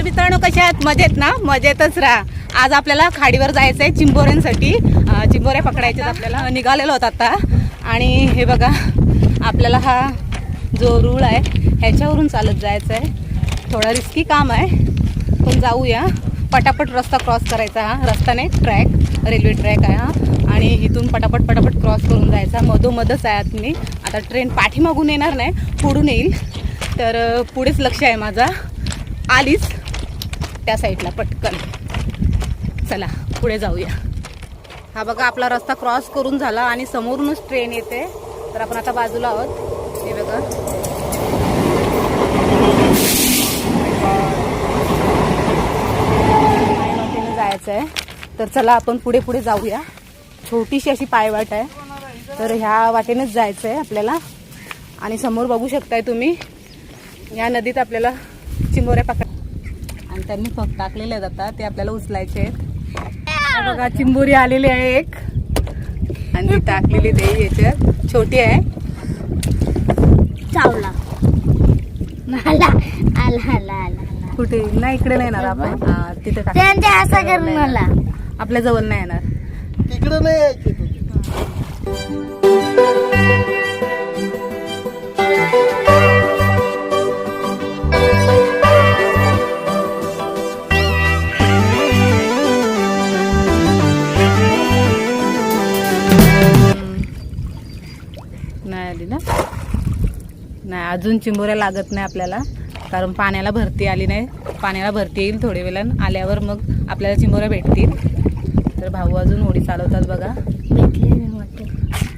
तर मित्रांनो कशा आहेत? मजेत ना? मजेतच राहा. आज आपल्याला खाडीवर जायचं आहे चिंबोऱ्यांसाठी चिंबोऱ्या पकडायच्यात आपल्याला. निघालेलो होत आता. आणि हे बघा आपल्याला हा जो रूळ आहे ह्याच्यावरून चालत जायचं आहे थोडा रिस्की काम आहे. पण जाऊया. पटापट रस्ता क्रॉस करायचा हा. रस्ता नाही ट्रॅक रेल्वे ट्रॅक आहे हा. आणि इथून पटापट पटापट क्रॉस करून जायचा. मधोमधच आहे आत मी आता ट्रेन पाठीमागून येणार नाही पुढून येईल. तर पुढेच लक्ष आहे माझा. आलीच. त्या साईडला पटकन. चला पुढे जाऊया. हा बघा आपला रस्ता क्रॉस करून झाला आणि समोरूनच ट्रेन येते. तर आपण आता बाजूला आहोत. हे बघा. पायवाटेने जायचं आहे तर चला आपण पुढे पुढे जाऊया. छोटीशी अशी पायवाट आहे. तर ह्या वाटेनेच जायचं आहे आपल्याला. आणि समोर बघू शकताय तुम्ही या नदीत आपल्याला चिंबोऱ्या पकड त्यांनी फक्त टाकलेले आहेत आता. ते आपल्याला उचलायचे आहेत. हे बघा चिंबोरी आलेली आहे एक. आणि टाकलेली ते याच्यात. छोटी आहे. चावला. आला आला आला आला कुठे? नाही इकडे नाही येणार आपण. हा, तिथे असं करून मला आपल्या जवळ नाही येणार. तिकडे नाही यायचे तुझे. नाही अजून चिंबोऱ्या लागत नाही आपल्याला. कारण पाण्याला भरती आली नाही. पाण्याला भरती येईल थोड्या वेळानं. आल्यावर मग आपल्याला चिंबोऱ्या भेटतील. तर भाऊ अजून होडी चालवतात बघा.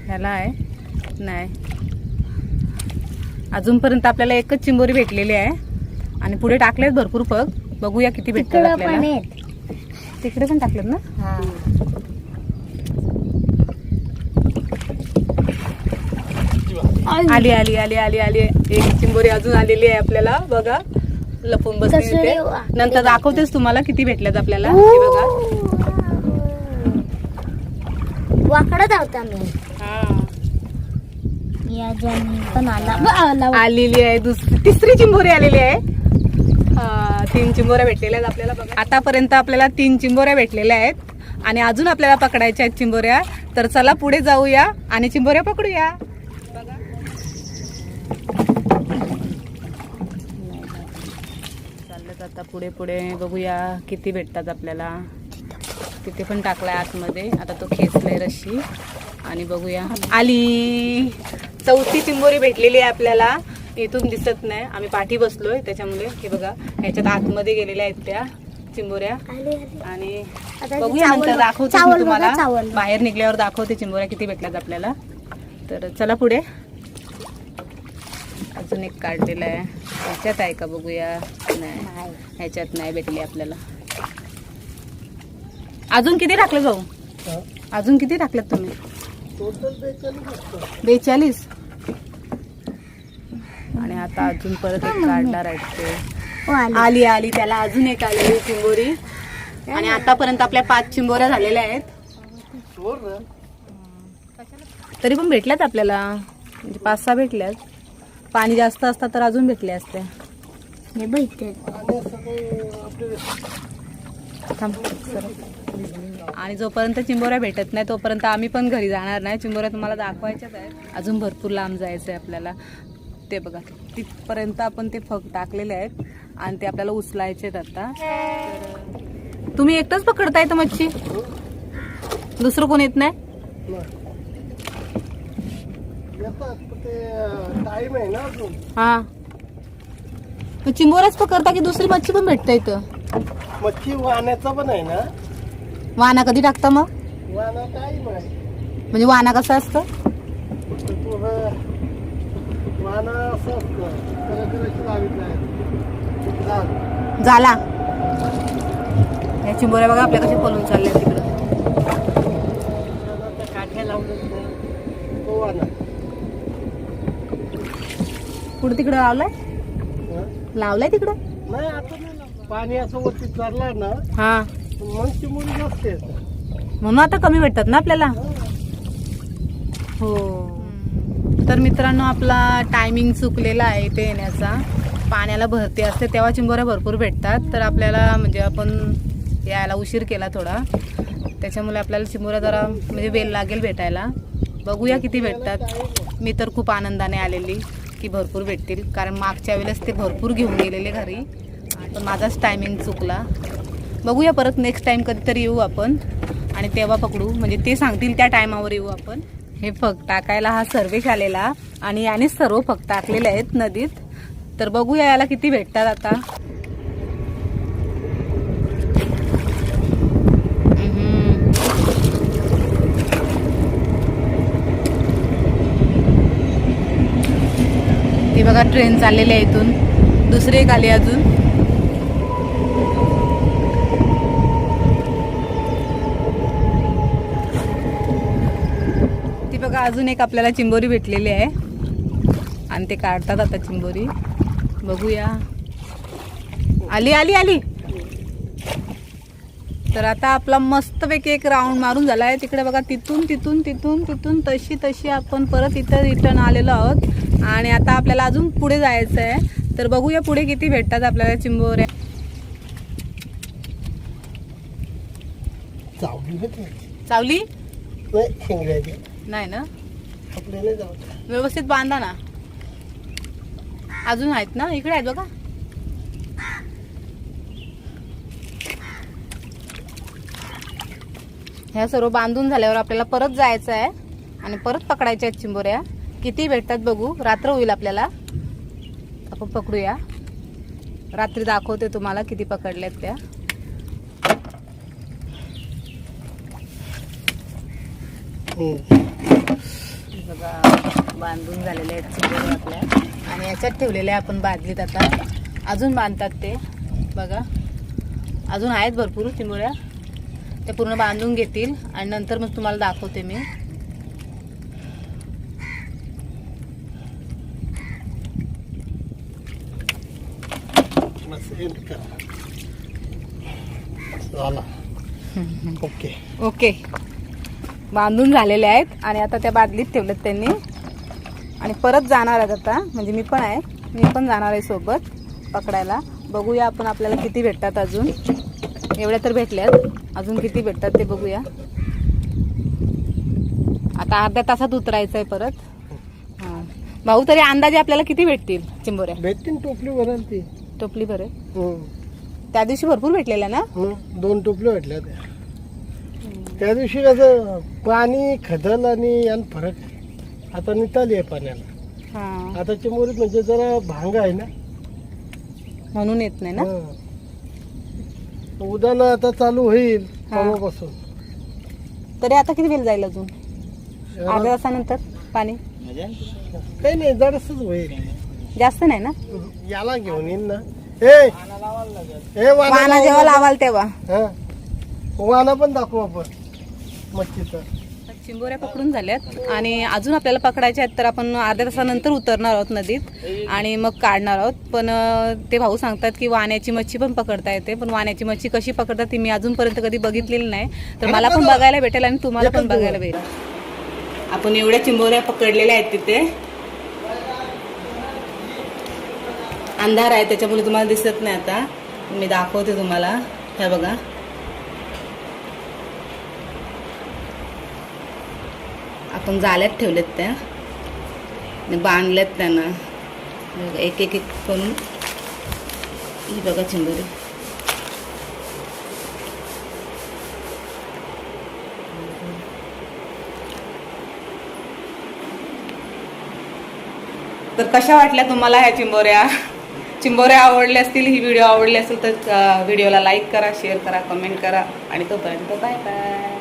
ह्याला आहे. नाही. अजूनपर्यंत आपल्याला एकच चिंबोरी भेटलेली आहे. आणि पुढे टाकलेत भरपूर पग. बघूया किती भेटतात तिकडं पण आपल्याला. तिकडे पण टाकलेत ना? आली. आली आली आली आली एक चिंबोरी अजून आलेली आहे आपल्याला. बघा लपून बसली इथे. नंतर दाखवतेस तुम्हाला किती भेटल्यात आपल्याला. हे बघा. वाकडत होता मी या जण पण आला ब- आला आलेली आहे. दुसरी तिसरी चिंबोरी आलेली आहे. हा, तीन चिंबोऱ्या भेटलेल्या आहेत आपल्याला बघा. आतापर्यंत आपल्याला तीन चिंबोऱ्या भेटलेल्या आहेत. आणि अजून आपल्याला पकडायच्या आहेत चिंबोऱ्या. तर चला पुढे जाऊया आणि चिंबोऱ्या पकडूया. चाललं आता पुढे पुढे बघूया किती भेटतात आपल्याला. तिथे पण टाकलाय आतमध्ये. आता तो खेचलाय रशी आणि बघूया. आली! चौथी चिंबोरी भेटलेली आहे आपल्याला. इथून दिसत नाही. आम्ही पाठी बसलोय त्याच्यामुळे. हे बघा ह्याच्यात आतमध्ये गेलेल्या आहेत त्या चिंबोऱ्या. आणि बघूया नंतर. दाखवते तुम्हाला. बाहेर निघल्यावर दाखवते चिंबोऱ्या किती भेटल्यात आपल्याला. तर चला पुढे. अजून एक काढलेला आहे ह्याच्यात आहे का बघूया? नाही. ह्याच्यात नाही भेटली आपल्याला. अजून किती टाकले जाऊ? हा? अजून किती टाकलेत तुम्ही? टोटल बेचाळीस आणि आता अजून परत एक काढणार आहेत ते ओ, आले. आली आली. त्याला अजून एक आलेली चिंबोरी. आणि आतापर्यंत आपल्या पाच चिंबोऱ्या झालेल्या आहेत. तरी पण भेटल्यात आपल्याला. म्हणजे पाच सहा भेटल्यात. पाणी जास्त असतं तर अजून भेटले असते. हे भेटते आणि जोपर्यंत चिंबोऱ्या भेटत नाही तोपर्यंत आम्ही पण घरी जाणार नाही. चिंबोऱ्या तुम्हाला दाखवायच्याच आहेत. अजून भरपूर लांब जायचं आहे आपल्याला. ते बघा तिथपर्यंत आपण ते फक टाकलेले आहेत आणि ते आपल्याला उचलायचे आहेत आता. तुम्ही एकटंच पकडताय तर मच्छी? दुसरं कोण येत नाही? ते टाइम आहे ना अजून. हा. चिंबोऱ्याच पकडता की दुसरी मच्छी पण भेटते इथं? मच्छी वाहण्याचा पण आहे ना. वाना कधी टाकता मग? टाइम आहे म्हणजे वाना कसं असतं? असं असतं. झालं. या चिंबोऱ्या बघा आपल्या कशा पळून चालल्या तिकडं त्याला त्या काठ्या लावलं तो वाहना कुठं तिकडं लावलाय? हा? लावलाय तिकडं? नाही आता नाही लावलं. पाणी असं वरती चरला ना हा. मग चिमुडी जास्त येतात म्हणून आता कमी भेटतात ना आपल्याला? हो. तर मित्रांनो आपला टायमिंग चुकलेला आहे इथे येण्याचा. पाण्याला भरती असते तेव्हा चिंबोऱ्या भरपूर भेटतात. तर आपल्याला म्हणजे आपण यायला उशीर केला थोडा. त्याच्यामुळे आपल्याला चिंबोऱ्या जरा म्हणजे वेळ लागेल भेटायला. बघूया किती भेटतात. मी तर खूप आनंदाने आलेली. की भरपूर भेटतील. कारण मागच्या वेळेस ते भरपूर घेऊन गेलेले घरी. पण माझाच टायमिंग चुकला. बघूया परत नेक्स्ट टाइम कधीतरी येऊ आपण. आणि तेव्हा पकडू. म्हणजे ते सांगतील त्या टायमावर येऊ आपण. हे फक टाकायला हा सर्वेश आलेला आणि याने सर्व फक टाकलेले आहेत नदीत. तर बघूया याला किती भेटतात आता. ती बघा ट्रेन चाललेली आहे इथून. दुसरी एक आली अजून. ती बघा अजून एक आपल्याला चिंबोरी भेटलेली आहे. आणि ते काढतात आता चिंबोरी. बघूया. आली आली आली. तर आता आपला मस्तपैकी एक राऊंड मारून झाला आहे तिकडे बघा तिथून तिथून तिथून तिथून तशी तशी आपण परत इथं रिटर्न आलेलो आहोत. आणि आता आपल्याला अजून पुढे जायचं आहे तर बघूया पुढे किती भेटतात आपल्याला चिंबोऱ्या. चावली नाही ना? व्यवस्थित बांधा ना. अजून आहेत ना? इकडे आहेत बघा. ह्या सर्व बांधून झाल्यावर आपल्याला परत जायचं आहे आणि परत पकडायच्या आहेत चिंबोऱ्या. किती भेटतात बघू? रात्र होईल आपल्याला. आपण पकडूया. रात्री दाखवते तुम्हाला किती पकडल्यात त्या. हम्म. बघा बांधून झालेले आहेत चिंबोऱ्या आपल्या. आणि याच्यात ठेवलेल्या आपण बादलीत आता. अजून बांधतात ते. बघा. अजून आहेत भरपूर चिंबोऱ्या ते पूर्ण बांधून घेतील. आणि नंतर मग तुम्हाला दाखवते मी बस end करा. झाला ओके. ओके. बांधून झालेले आहेत आणि आता त्या बादलीत ठेवलेत त्यांनी. आणि परत जाणार आहेत आता. म्हणजे मी पण आहे. मी पण जाणार आहे सोबत पकडायला. बघूया आपण आपल्याला किती भेटतात अजून. एवढ्या तर भेटल्यात. अजून किती भेटतात ते बघूया. आता अर्ध्या तासात उतरायचं आहे परत. हां. भाऊ तरी अंदाजे आपल्याला किती भेटतील चिंबोऱ्या? भेटतील टोपली भराल ती टोपली बरे. हम्म. त्या दिवशी भरपूर भेटलेल्या ना? हम्म. दोन टोपल्या भेटल्या त्या. त्या दिवशी कसं पाणी खदल आणि यान फरक. आहे. आता निताली आहे पाण्याला. हां. आता चिमुरीत म्हणजे जरा भांग आहे ना? म्हणून येत नाही ना? हं. उद्याला आता चालू होईल हा. परवापासून. तरी आता किती वेळ जाईल अजून? अर्ध्या तासानंतर पाणी? काही नाही जरासच होईल. जास्त नाही ना? याला घेऊन येईन ना. ए ए वाना जेव्हा. लावाल तेव्हा. हं. वाना पण दाखवू आपण. मच्छीचं. चिंबोऱ्या पकडून झाल्यात. आणि अजून आपल्याला पकडायच्या आहेत तर आपण अर्ध्या तासानंतर उतरणार आहोत नदीत आणि मग काढणार आहोत. पण अं, ते भाऊ सांगतात की वाण्याची मच्छी पण पकडता येते. पण वाण्याची मच्छी कशी पकडतात ती मी अजूनपर्यंत कधी बघितलेली नाही. तर मला पण बघायला भेटेल आणि तुम्हाला पण बघायला भेटेल. आपण एवढ्या चिंबोऱ्या पकडलेल्या आहेत तिथे. अंधार आहे त्याच्यामुळे तुम्हाला दिसत नाही आता. मी दाखवते तुम्हाला. हे बघा. आपण जाल्यात ठेवलेत त्या. आणि बांधल्यात त्यांना. बघा, एक एक एक करून. ही बघा चिंबोरी. तर कशा वाटल्या तुम्हाला ह्या चिंबोऱ्या? चिंबोरे आवडले असतील ही व्हिडिओ आवडली असेल तर व्हिडिओला लाईक करा शेअर करा कमेंट करा. आणि तोपर्यंत बाय बाय